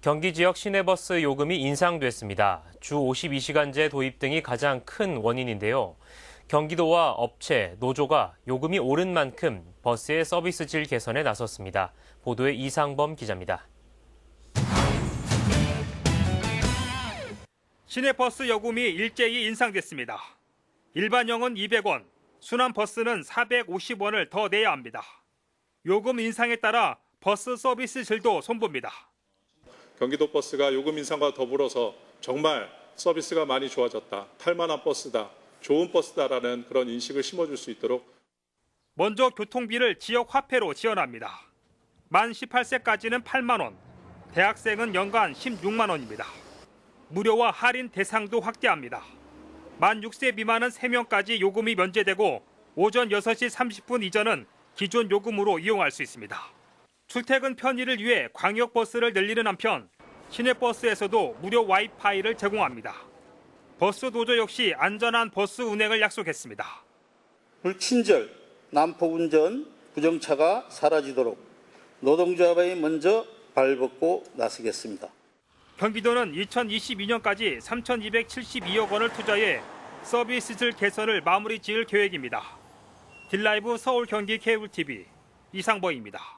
경기 지역 시내버스 요금이 인상됐습니다. 주 52시간제 도입 등이 가장 큰 원인인데요. 경기도와 업체, 노조가 요금이 오른 만큼 버스의 서비스 질 개선에 나섰습니다. 보도에 이상범 기자입니다. 시내버스 요금이 일제히 인상됐습니다. 일반형은 200원, 순환버스는 450원을 더 내야 합니다. 요금 인상에 따라 버스 서비스 질도 손봅니다. 경기도 버스가 요금 인상과 더불어서 정말 서비스가 많이 좋아졌다. 탈만한 버스다. 좋은 버스다라는 그런 인식을 심어줄 수 있도록 먼저 교통비를 지역 화폐로 지원합니다. 만 18세까지는 8만 원, 대학생은 연간 16만 원입니다. 무료와 할인 대상도 확대합니다. 만 6세 미만은 3명까지 요금이 면제되고 오전 6시 30분 이전은 기존 요금으로 이용할 수 있습니다. 출퇴근 편의를 위해 광역버스를 늘리는 한편 시내버스에서도 무료 와이파이를 제공합니다. 버스 노조 역시 안전한 버스 운행을 약속했습니다. 불친절, 난폭 운전, 부정차가 사라지도록 노동조합에 먼저 발벗고 나서겠습니다. 경기도는 2022년까지 3,272억 원을 투자해 서비스질 개선을 마무리 지을 계획입니다. 딜라이브 서울 경기 케이블 TV 이상범입니다.